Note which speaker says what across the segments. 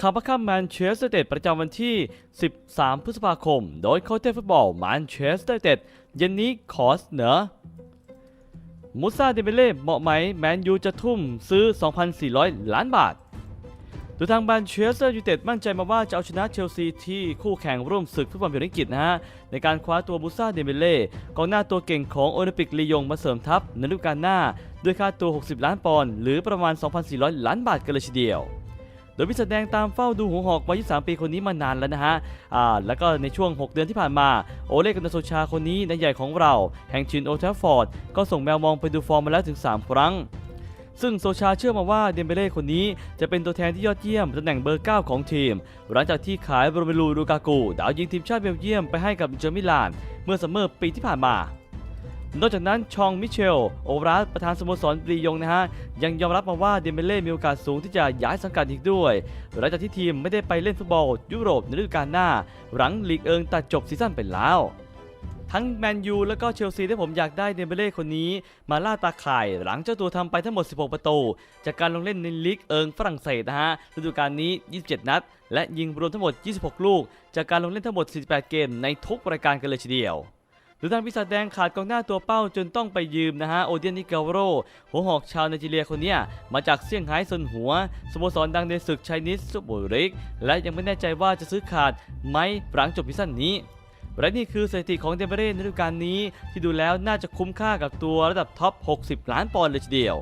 Speaker 1: ข่าวประคัมแมนเชสเตอร์เต็ดประจำวันที่ 13 พฤษภาคม โดยโค้ชเทฟุตบอลแมนเชสเตอร์เต็ดเย็นนี้ขอเสนอมูซาเดเบเล่เหมาะไหมแมนยูจะทุ่มซื้อ 2,400 ล้านบาทโดยทางแมนเชสเตอร์ยูไนเต็ดมั่นใจมาว่าจะเอาชนะเชลซีที่คู่แข่งร่วมศึกฟุตบอลพรีเมียร์ลีกอังกฤษนะฮะ ในการคว้าตัวบูซาเดเบเล่กองหน้าตัวเก่งของโอลิมปิกลียงมาเสริมทัพในฤดูกาลหน้า ด้วยค่าตัว 60 ล้านปอนด์หรือประมาณ 2,400 ล้านบาทกันเลยทีเดียว ดยพิแสดงตามเฝ้าดูหัวหอกวัย23ปีคนนี้มานานแล้วนะฮะอ่าแล้วก็ในช่วง 6 เดือนที่ผ่านมา โอเล่กันโซชาคนนี้นายใหญ่ของเรา แห่งชินโอทฟฟอร์ด ก็ส่งแมวมองไปดูฟอร์มมาแล้วถึง 3 ครั้งซึ่งโซชาเชื่อมาว่าเดมเบเล่คนนี้จะเป็นตัวแทนที่ยอดเยี่ยมตำแหน่งเบอร์ 9 ของทีม หลังจากที่ขายโรเมลูลูกากูดาวยิงทีมชาติเบลเยียมไปให้กับเจอร์มิลาน เมื่อซัมเมอร์ปีที่ผ่านมา นอกจากนั้นชองมิเชล โอราสประธานสโมสรปรียงนะฮะ ยังยอมรับมาว่าเดมเบเล่มีโอกาสสูงที่จะย้ายสังกัดอีกด้วย หลังจากที่ทีมไม่ได้ไปเล่นฟุตบอลยุโรปในฤดูกาลหน้า หลังลีกเอิงตัดจบซีซั่นไปแล้วทั้งแมนยูและก็เชลซีที่ผมอยากได้เดมเบเล่คนนี้มาล่าตาข่าย หลังเจ้าตัวทำไปทั้งหมด 16 ประตู จากการลงเล่นในลีกเอิงฝรั่งเศสนะฮะฤดูกาลนี้ 27 นัด และยิงรวมทั้งหมด 26 ลูก จากการลงเล่นทั้งหมด 48 เกมในทุกรายการกันเลยทีเดียว หรือทางพิศาจแดงขาดกองหน้าตัวเป้าจนต้องไปยืมนะฮะโอเดียนนิเกาโรหัวหอกชาวไนจีเรียคนนี้มาจากเซี่ยงไฮ้ซนหัวสโมสรดังในศึกไชนีสซุปเปอร์ลีกและยังไม่แน่ใจว่าจะซื้อขาดไหมหลังจบซีซั่นนี้และนี่คือสถิติของเดมเบเร่ในฤดูกาลนี้ ที่ดูแล้วน่าจะคุ้มค่ากับตัวระดับท็อป 60 ล้านปอนด์เลยทีเดียว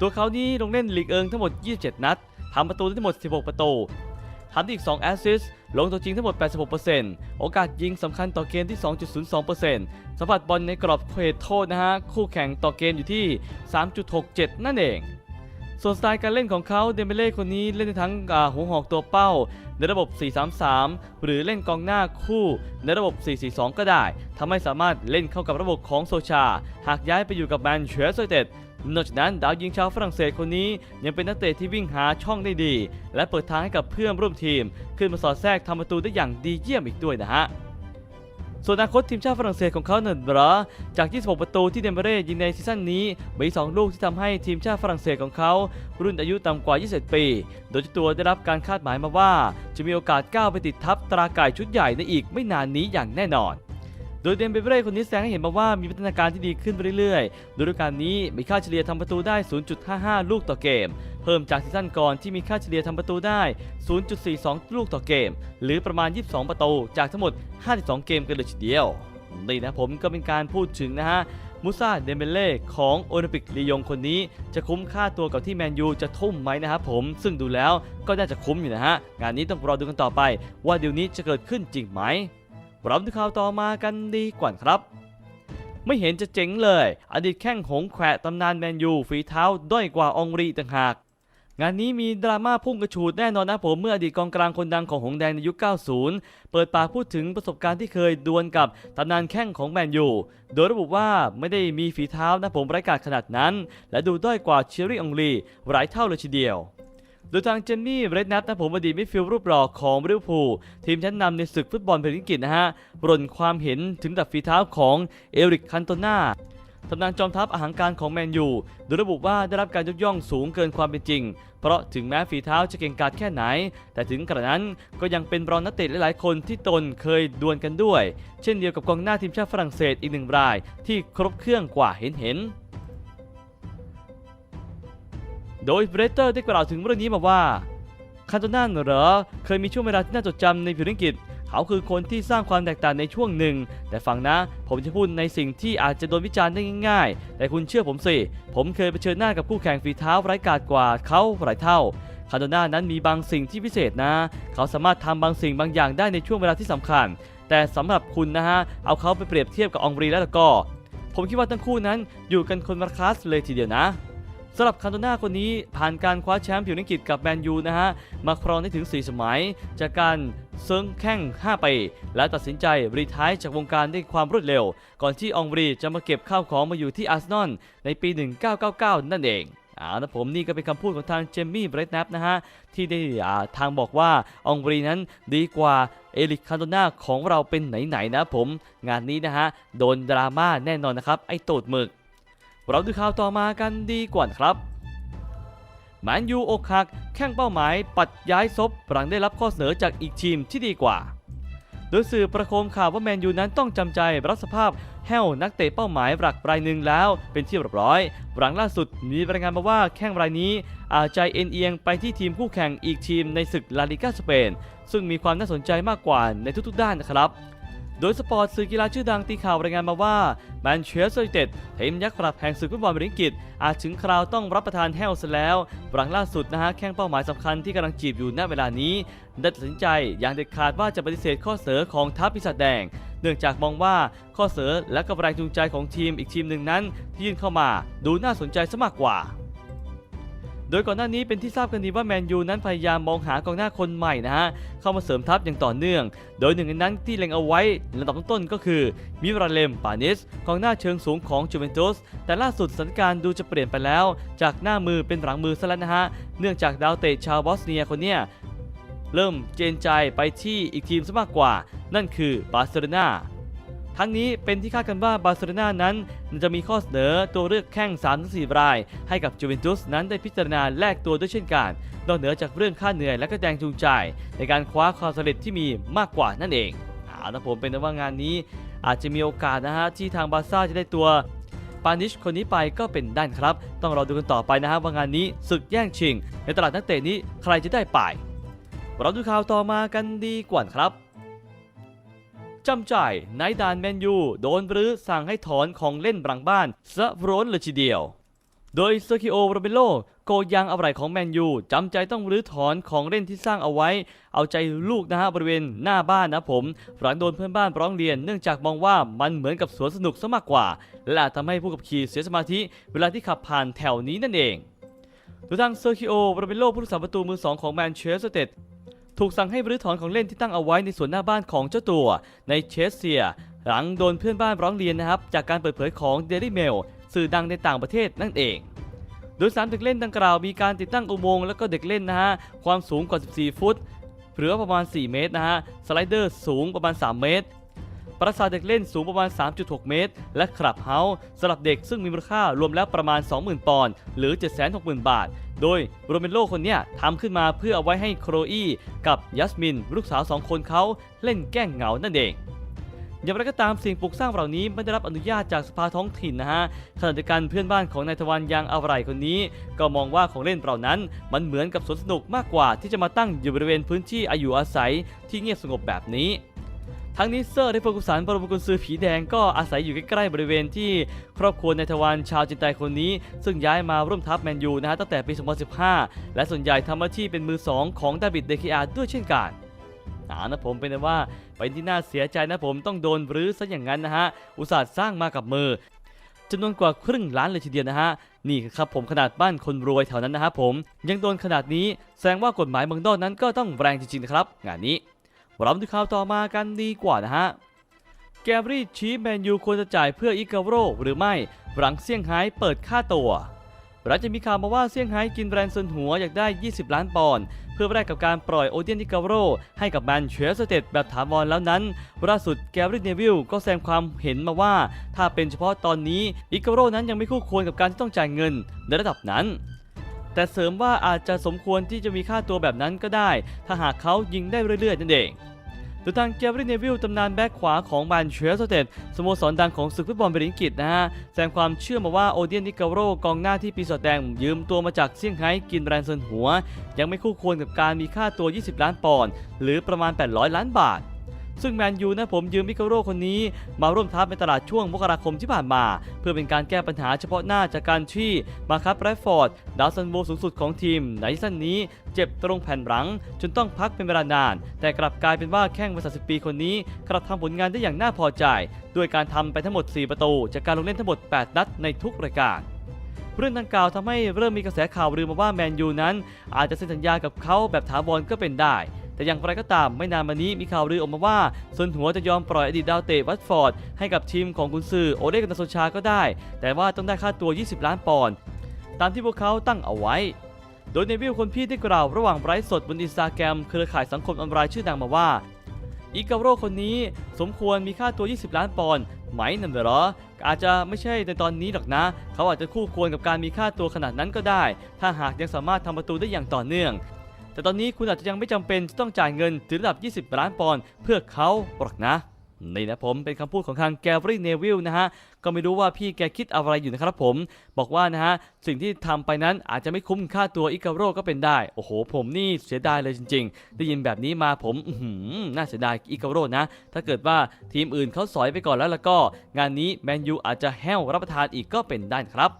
Speaker 1: ตัวเขานี้ลงเล่นลีกเอิงทั้งหมด 27 นัดทำประตูได้ทั้งหมด 16 ประตูทำได้อีก 2 แอสซิสต์ ลงตัวจริงทั้งหมด 86%โอกาสยิงสำคัญต่อเกมที่ 2.02%สัมผัสบอลในกรอบเขตโทษนะฮะ คู่แข่งต่อเกมอยู่ที่ 3.67 นั่นเองส่วนสไตล์การเล่นของเขาเดมเบเล่คนนี้เล่นทั้งหัวหอกตัวเป้า ในระบบ 4-3-3 หรือเล่นกองหน้าคู่ ในระบบ 4-4-2 ก็ได้ทำให้สามารถเล่นเข้ากับระบบของโซชา หากย้ายไปอยู่กับแมนเชสเตอร์ยูไนอกจากนั้นดาวยิงชาวฝรั่งเศสคนนี้ยังเป็นนักเตะที่วิ่งหาช่องได้ดี และเปิดทางให้กับเพื่อนร่วมทีม ขึ้นมาสอดแทรกทำประตูได้อย่างดีเยี่ยมอีกด้วยนะฮะส่วนอนาคตทีมชาติฝรั่งเศสของเขาเนี่ยหรอจาก 26 ประตูที่เดมเบเร่ยิงในซีซั่นนี้มี2ลูกที่ทำให้ทีมชาติฝรั่งเศสของเขา รุ่นอายุต่ำกว่า 21 ปี โดยเจ้าตัวได้รับการคาดหมายมาว่า จะมีโอกาสก้าวไปติดทัพตราไก่ชุดใหญ่ในอีกไม่นานนี้อย่างแน่นอน โดยเดมเบเร่คนนี้แสดงให้เห็นมาว่ามีพัฒนาการที่ดีขึ้นไปเรื่อยๆ โดยฤดูกาลนี้มีค่าเฉลี่ยทำประตูได้ 0.55 ลูกต่อเกม เพิ่มจากซีซั่นก่อนที่มีค่าเฉลี่ยทำประตูได้ 0.42 ลูกต่อเกม หรือประมาณ 22 ประตูจากทั้งหมด 52 เกมกันเลยทีเดียว นี่นะผมก็เป็นการพูดถึงนะฮะมูซาเดมเบเล่ของโอลิมปิกลียงคนนี้ จะคุ้มค่าตัวกับที่แมนยูจะทุ่มไหมนะครับผมซึ่งดูแล้วก็น่าจะคุ้มอยู่นะฮะงานนี้ต้องรอดูกันต่อไป ว่าเดี๋ยวนี้จะเกิดขึ้นจริงไหม ราดูข่าวต่อมากันดีกว่าครับ ไม่เห็นจะเจ๋งเลย อดีตแข้งหงแขวะตำนานแมนยูฝีเท้าด้อยกว่าองรีต่างหากงานนี้มีดราม่าพุ่งกระฉูดแน่นอนนะผมเมื่ออดีตกองกลางคนดังของหงแดงในยุค 90 เปิดปากพูดถึงประสบการณ์ที่เคยดวลกับตำนานแข้งของแมนยู โดยระบุว่าไม่ได้มีฝีเท้านะผมไร้กาจขนาดนั้น และดูด้อยกว่าเชอรี่องลีหลายเท่าเลยทีเดียว โดยทางเจนนี่เรดนัทนะผมอดีตมิดฟิลด์รูปหล่อของลิเวอร์พูลทีมชั้นนำในศึกฟุตบอลพรีเมียร์ลีกอังกฤษนะฮะร่นความเห็นถึงดับฝีเท้าของเอริกคันโตนาตำนานจอมทัพอาหารการของแมนยูโดยระบุว่าได้รับการยกย่องสูงเกินความเป็นจริง เพราะถึงแม้ฝีเท้าจะเก่งกาจแค่ไหน แต่ถึงกระนั้นก็ยังเป็นรองนักเตะหลายๆ คนที่ตนเคยดวลกันด้วย เช่นเดียวกับกองหน้าทีมชาติฝรั่งเศสอีกหนึ่งราย ที่ครบเครื่องกว่าเห็นเห็น โดยเบรเตอร์ได้กล่าวถึงเรื่องนี้มาว่าคันโตนาเหรอเคยมีช่วงเวลาที่น่าจดจำในพิริงกิจเขาคือคนที่สร้างความแตกต่างในช่วงหนึ่ง แต่ฟังนะ ผมจะพูดในสิ่งที่อาจจะโดนวิจารณ์ได้ง่ายๆ แต่คุณเชื่อผมสิ ผมเคยเผชิญหน้ากับคู่แข่งฝีเท้าไร้กาจกว่าเขาหลายเท่าคันโตนานั้นมีบางสิ่งที่พิเศษนะ เขาสามารถทำบางสิ่งบางอย่างได้ในช่วงเวลาที่สำคัญ แต่สำหรับคุณนะฮะ เอาเขาไปเปรียบเทียบกับอองรีแล้วก็ ผมคิดว่าทั้งคู่นั้นอยู่กันคนละคลาสเลยทีเดียวนะ สำหรับคันโตนาคนนี้ผ่านการคว้าแชมป์ผิวนิกิจกับแมนยูนะฮะ มาครองได้ถึง 4 สมัย จากการเซิงแข่ง5 ปี และตัดสินใจรีทายจากวงการด้วยความรวดเร็ว ก่อนที่อองรีจะมาเก็บข้าวของมาอยู่ที่อาร์เซนอลในปี 1999 นั่นเองอ่านะผมนี่ก็เป็นคำพูดของทางเจมมี่เบรดนับนะฮะ ที่ได้อ่าทางบอกว่าอองรีนั้นดีกว่าเอลิกคันโตนาของเราเป็นไหนๆนะผม งานนี้นะฮะ โดนดราม่าแน่นอนนะครับ ไอ้ตูดหมึก เราดูข่าวต่อมากันดีกว่าครับแมนยูอกหักแข้งเป้าหมาย ปัดย้ายซบหลังได้รับข้อเสนอจากอีกทีมที่ดีกว่า โดยสื่อประโคมข่าวว่าแมนยูนั้นต้องจำใจรับสภาพแห้วนักเตะเป้าหมายหลักรายหนึ่งแล้วเป็นที่เรียบร้อย หลังล่าสุดมีรายงานมาว่าแข้งรายนี้อาจใจเอ็นเอียงไปที่ทีมคู่แข่งอีกทีมในศึกลาลิกาสเปน ซึ่งมีความน่าสนใจมากกว่าในทุกๆด้านนะครับ โดยสปอร์ตสื่อกีฬาชื่อดังตีข่าวรายงานมาว่าแมนเชสเตอร์ยูไนเต็ดทีมยักษ์ปรับแห่งศึกฟุตบอลบริงกิตอาจถึงคราวต้องรับประทานแห้วซะแล้วหลังล่าสุดนะฮะแข้งเป้าหมายสำคัญที่กำลังจีบอยู่ณเวลานี้ได้ตัดสินใจอย่างเด็ดขาดว่าจะปฏิเสธข้อเสนอของทัพปีศาจแดง เนื่องจากมองว่าข้อเสนอและก็แรงจูงใจของทีมอีกทีมหนึ่งนั้น ที่ยื่นเข้ามา ดูน่าสนใจซะมากกว่า โดยก่อนหน้านี้เป็นที่ทราบกันดีว่าแมนยูนั้นพยายามมองหากองหน้าคนใหม่นะฮะเข้ามาเสริมทัพอย่างต่อเนื่อง โดยหนึ่งในนั้นที่เล็งเอาไว้ลำดับต้นๆก็คือมิราเลมปานิสกองหน้าเชิงสูงของจูเวนตุสแต่ล่าสุดสถานการณ์ดูจะเปลี่ยนไปแล้ว จากหน้ามือเป็นหลังมือซะแล้วนะฮะเนื่องจากดาวเตะชาวบอสเนียคนเนี้ยเริ่มเจนใจไปที่อีกทีมซะมากกว่า นั่นคือบาร์เซโลนา ทั้งนี้เป็นที่คาดกันว่าบาร์เซโลนานั้น จะมีข้อเสนอตัวเลือกแข้ง3-4 ราย ให้กับจูเวนตุสนั้นได้พิจารณาแลกตัวด้วยเช่นกันนอกเหนือจากเรื่องค่าเหนื่อยและก็แรงจูงใจ ในการคว้าความสำเร็จที่มีมากกว่านั่นเองเอาละผมเป็นว่างานนี้ อาจจะมีโอกาสนะฮะที่ทางบาร์ซ่าจะได้ตัวปานิชคนนี้ไปก็เป็นได้นครับ ต้องรอดูกันต่อไปนะฮะว่างานนี้ศึกแย่งชิง ในตลาดนักเตะนี้ใครจะได้ไป เราดูข่าวต่อมากันดีกว่าครับ จำใจนายดานแมนยู โดนรื้อสั่งให้ถอนของเล่นบลังบ้านซะร้นเลยทีเดียว โดยเซอร์คิโอโรเบโลโกยังอะไรของแมนยูจำใจต้องรื้อถอนของเล่นที่สร้างเอาไว้ เอาใจลูกนะฮะบริเวณหน้าบ้านนะผมหลังโดนเพื่อนบ้านร้องเรียนเนื่องจากมองว่ามันเหมือนกับสวนสนุกซะมากกว่า และอาจทำให้ผู้ขับขี่เสียสมาธิ เวลาที่ขับผ่านแถวนี้นั่นเองโดยทางเซอร์คิโอโรเบโลผู้รักษาประตูมือสองของแมนเชสเตอร์ยูไนเต็ด ถูกสั่งให้รื้อถอนของเล่นที่ตั้งเอาไว้ในสวนหน้าบ้านของเจ้าตัว ในเชสเซีย หลังโดนเพื่อนบ้านร้องเรียนนะครับ จากการเปิดเผยของ Daily Mail สื่อดังในต่างประเทศนั่นเอง โดยสามเด็กเล่นดังกล่าวมีการติดตั้งอุโมงค์แล้วก็เด็กเล่นนะฮะความสูงกว่า 14 ฟุตหรือประมาณ 4 เมตรนะฮะสไลเดอร์สูงประมาณ 3 เมตร ปราสาทเด็กเล่นสูงประมาณ 3.6 เมตร และคลับเฮาส์สำหรับเด็กซึ่งมีมูลค่ารวมแล้วประมาณ 20,000 ปอนด์หรือ 760,000 บาท โดยโรเมโลคนเนี้ยทำขึ้นมาเพื่อเอาไว้ให้โครอี้กับยัสมิน ลูกสาวสองคนเขาเล่นแกล้งเหงานั่นเองอย่างไรก็ตามสิ่งปลูกสร้างเหล่านี้ไม่ได้รับอนุญาตจากสภาท้องถิ่นนะฮะขณะเดียวกันเพื่อนบ้านของนายทวันยางอาไรคนนี้ ก็มองว่าของเล่นเหล่านั้น มันเหมือนกับสวนสนุกมากกว่าที่จะมาตั้งอยู่บริเวณพื้นที่อายุอาศัยที่เงียบสงบแบบนี้ ทั้งนี้เซอร์ได้โฟกุสันบรมกุญซือผีแดงก็อาศัยอยู่ใกล้ๆบริเวณที่ครอบครัวในทวารชาวจินไตคนนี้ ซึ่งย้ายมาร่วมทัพแมนยูนะฮะตั้งแต่ปี 2015 และส่วนใหญ่ทำหน้าที่เป็นมือสองของดาวิดเดคิอาด้วยเช่นกันอานะผมเป็นว่าเป็นที่น่าเสียใจนะผมต้องโดนรื้อซะอย่างนั้นนะฮะ อุตส่าห์สร้างมากับมือจำนวนกว่าครึ่งล้านเลยทีเดียวนะฮะ นี่ครับผมขนาดบ้านคนรวยแถวนั้นนะฮะผม ยังโดนขนาดนี้แสดงว่ากฎหมายเมืองนอกนั้นก็ต้องแรงจริงๆนะครับ งานนี้ เราดูข่าวต่อมากันดีกว่านะฮะ แกบรี่ชี้แมนยูควรจะจ่ายเพื่ออิกาโรหรือไม่ หลังเซี่ยงไฮ้เปิดค่าตัวหลังจะมีข่าวมาว่าเซี่ยงไฮ้กินแบรนด์ส่วนหัวอยากได้ 20 ล้านปอนด์เพื่อแลกกับการปล่อยโอเดียนอิกาโรให้กับแมนเชสเตอร์ยูไนเต็ดแบบถาวรแล้วนั้นล่าสุดแกบรี่เนวิลก็แสดงความเห็นมาว่า ถ้าเป็นเฉพาะตอนนี้อิกาโรนั้นยังไม่คู่ควรกับการที่ต้องจ่ายเงินในระดับนั้น แต่เสริมว่าอาจจะสมควรที่จะมีค่าตัวแบบนั้นก็ได้ ถ้าหากเขายิงได้เรื่อยๆนั่นเองโดยทางเกเบรีเนวิลตำนานแบ็คขวาของแมนเชสเตอร์เต็ดสโมสรดังของศึกฟุตบอลเบริงกิตนะฮะ แสดงความเชื่อมาว่าโอเดียนนิกาโรกองหน้าที่ปีศาจแดงยืมตัวมาจากเซี่ยงไฮ้กินแบรนด์เซนหัว ยังไม่คู่ควรกับการมีค่าตัว 20 ล้านปอนด์หรือประมาณ 800 ล้านบาท ซึ่งแมนยูนะผมยืมมิกาโรคนนี้ มาร่วมทัพในตลาดช่วงมกราคมที่ผ่านมา เพื่อเป็นการแก้ปัญหาเฉพาะหน้าจากการที่มาคับแรฟอร์ด ดาวซันโวสูงสุดของทีมในซีซั่นนี้เจ็บตรงแผ่นหลัง จนต้องพักเป็นเวลานาน แต่กลับกลายเป็นว่าแข้งวัย30ปีคนนี้ กลับทำผลงานได้อย่างน่าพอใจ ด้วยการทำไปทั้งหมด 4 ประตู จากการลงเล่นทั้งหมด 8 นัดในทุกรายการเรื่องดังกล่าวทำให้เริ่มมีกระแสข่าวลือมาว่าแมนยูนั้น อาจจะเซ็นสัญญากับเขาแบบถาวรก็เป็นได้ แต่อย่างไรก็ตามไม่นานมานี้มีข่าวลือออกมาว่าส่วนหัวจะยอมปล่อยอดีตดาวเตะวัตฟอร์ดให้กับทีมของกุนซือโอเดกันาโซชาก็ได้ แต่ว่าต้องได้ค่าตัว 20 ล้านปอนด์ตามที่พวกเขาตั้งเอาไว้ โดยเนวิลคนพี่ได้กล่าวระหว่างไลฟ์สดบนอินสตาแกรมเครือข่ายสังคมออนไลน์ชื่อดังมาว่าอีกาโร่คนนี้สมควรมีค่าตัว 20 ล้านปอนด์ไหมนั่นเหรอ อาจจะไม่ใช่ในตอนนี้หรอกนะ เขาอาจจะคู่ควรกับการมีค่าตัวขนาดนั้นก็ได้ ถ้าหากยังสามารถทำประตูได้อย่างต่อเนื่อง แต่ตอนนี้คุณอาจจะยังไม่จำเป็นต้องจ่ายเงินถึงระดับ 20 ล้านปอนด์เพื่อเขาหรอกนะนี่นะผมเป็นคำพูดของทางแกรี่เนวิลนะฮะ ก็ไม่รู้ว่าพี่แกคิดอะไรอยู่นะครับผม บอกว่านะฮะ สิ่งที่ทำไปนั้นอาจจะไม่คุ้มค่าตัวอิกาโร่ก็เป็นได้ โอ้โห ผมนี่เสียดายเลยจริง ๆ ได้ยินแบบนี้มาผมหือน่าเสียดายอิกาโร่นะ ถ้าเกิดว่าทีมอื่นเขาสอยไปก่อนแล้วแล้วก็ งานนี้แมนยูอาจจะแห้วรับประทานอีกก็เป็นได้ครับ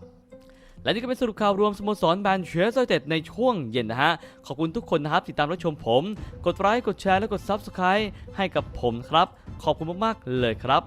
Speaker 1: และนี่ก็เป็นสรุปข่าวรวมสโมสรแมนเชสเตอร์ยูไนเต็ดในช่วงเย็นนะฮะ ขอบคุณทุกคนนะครับติดตามรับชมผม กดไลค์กดแชร์และกด Subscribe ให้กับผมครับ ขอบคุณมากๆเลยครับ